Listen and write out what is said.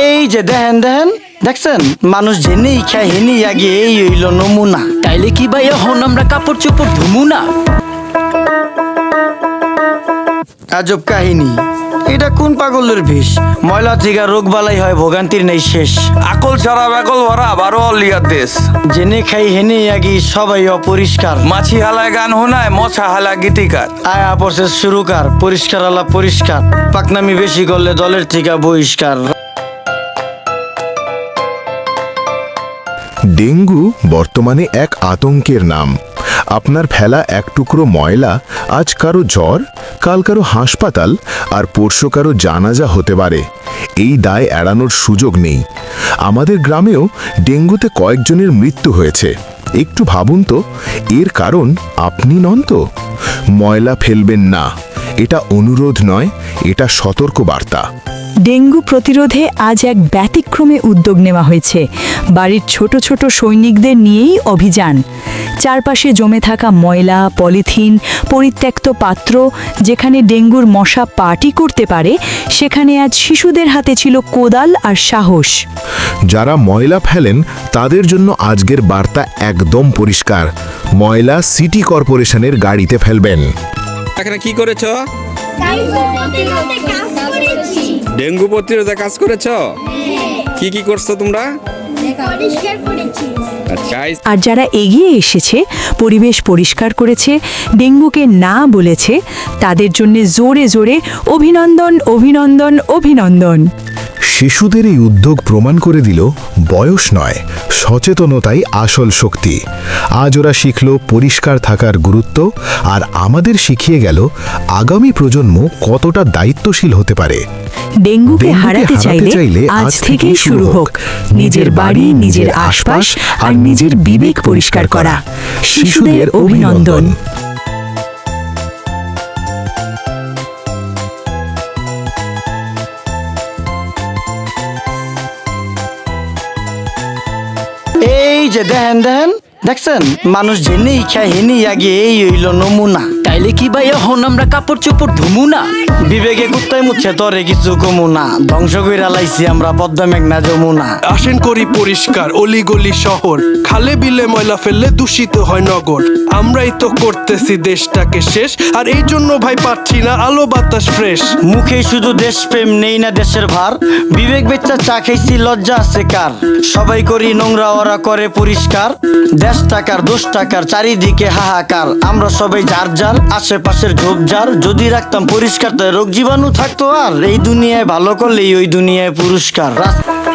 এই যে দেহেন দেখেন দেখছেন? মানুষ জেনেই খায় হেনি আগে এই হইল নমুনা। তাইলে কি ভাই এখন আমরা কাপড় চোপড় ধুমু না? আজব কাহিনী। এটা কোন পাগলের ভিষ ময়লা থেকে রোগ বালাই হয় ভোগান্তির নেই শেষ। আকল ছাড়া বেকল ভরা আবারও অলিয়ার দেশ। জেনে খাই হেনেই আগে সবাই অপরিষ্কার। মাছি হালায় গান শোনায় মশা হালা গীতিকার। আয়া প্রসেস শুরুকার পরিষ্কার আলা পরিষ্কার। পাকনামি বেশি করলে দলের থেকে বহিষ্কার। ডেঙ্গু বর্তমানে এক আতঙ্কের নাম। আপনার ফেলা এক টুকরো ময়লা, আজ কারও জ্বর, কাল কারও হাসপাতাল, আর পরশু কারও জানাজা হতে পারে। এই দায় এড়ানোর সুযোগ নেই। আমাদের গ্রামেও ডেঙ্গুতে কয়েকজনের মৃত্যু হয়েছে। একটু ভাবুন তো, এর কারণ আপনি নন তো? ময়লা ফেলবেন না। এটা অনুরোধ নয়, এটা সতর্ক বার্তা ডেঙ্গু প্রতিরোধে আজ এক ব্যতিক্রমে উদ্যোগ নেওয়া হয়েছে। বাড়ির ছোট ছোট সৈনিকদের নিয়েই অভিযান। চারপাশে জমে থাকা ময়লা, পলিথিন, পরিত্যক্ত পাত্র, যেখানে ডেঙ্গুর মশা পার্টি করতে পারে, সেখানে আজ শিশুদের হাতে ছিল কোদাল আর সাহস। যারা ময়লা ফেলেন, তাদের জন্য আজকের বার্তা একদম পরিষ্কার। ময়লা সিটি কর্পোরেশনের গাড়িতে ফেলবেন। এখানে কি করেছ? ডেঙ্গু প্রতিরোধে কাজ করেছ? কি কি করছ তোমরা? আচ্ছা আর যারা এগিয়ে এসেছে, পরিবেশ পরিষ্কার করেছে, ডেঙ্গুকে না বলেছে, তাদের জন্য জোরে জোরে অভিনন্দন অভিনন্দন অভিনন্দন। শিশুদের এই উদ্যোগ প্রমাণ করে দিল বয়স নয় সচেতনতাই আসল শক্তি। আজ ওরা শিখল পরিষ্কার থাকার গুরুত্ব আর আমাদের শিখিয়ে গেল আগামী প্রজন্ম কতটা দায়িত্বশীল হতে পারে। ডেঙ্গুকে হারাতে চাইলে আজ থেকেই শুরু হোক নিজের বাড়ি নিজের আশপাশ আর নিজের বিবেক পরিষ্কার করা। শিশুদের অভিনন্দন। এই যে দেখেন দেখেন দেখছেন? মানুষ জেনেই খেয়ে হেনি আগে এই হইল নমুনা। তাইলে কি ভাই এখন আমরা কাপড় চোপড় ধুমু না? বিবেকে কুত্তায় মুচ্ছে তরে কিছু কমু না। ধ্বংস কইরা লাইছি আমরা পদ্মা মেঘনা যমুনা আসেন করি পরিষ্কার অলি গলি শহর। খালে বিলে ময়লা ফেললে দূষিত হয় নগর। আমরাই তো করতেছি দেশটাকে শেষ আর এই জন্য ভাই পাচ্ছি না আলো বাতাস ফ্রেশ। মুখে শুধু দেশপ্রেম নেই না দেশের ভার। বিবেক বেচ্চা চা খাইছি লজ্জা আছে কার? সবাই করি নোংরা ওরা করে পরিষ্কার। দেশ টাকার দোষ টাকার চারিদিকে হাহাকার। আমরা সবাই যার যার আশেপাশের ঝোপঝাড় যদি রাখতাম পরিষ্কার তাই রোগ জীবাণু থাকতো। আর এই দুনিয়ায় ভালো করলেই ওই দুনিয়ায় পুরস্কার। রাস্তা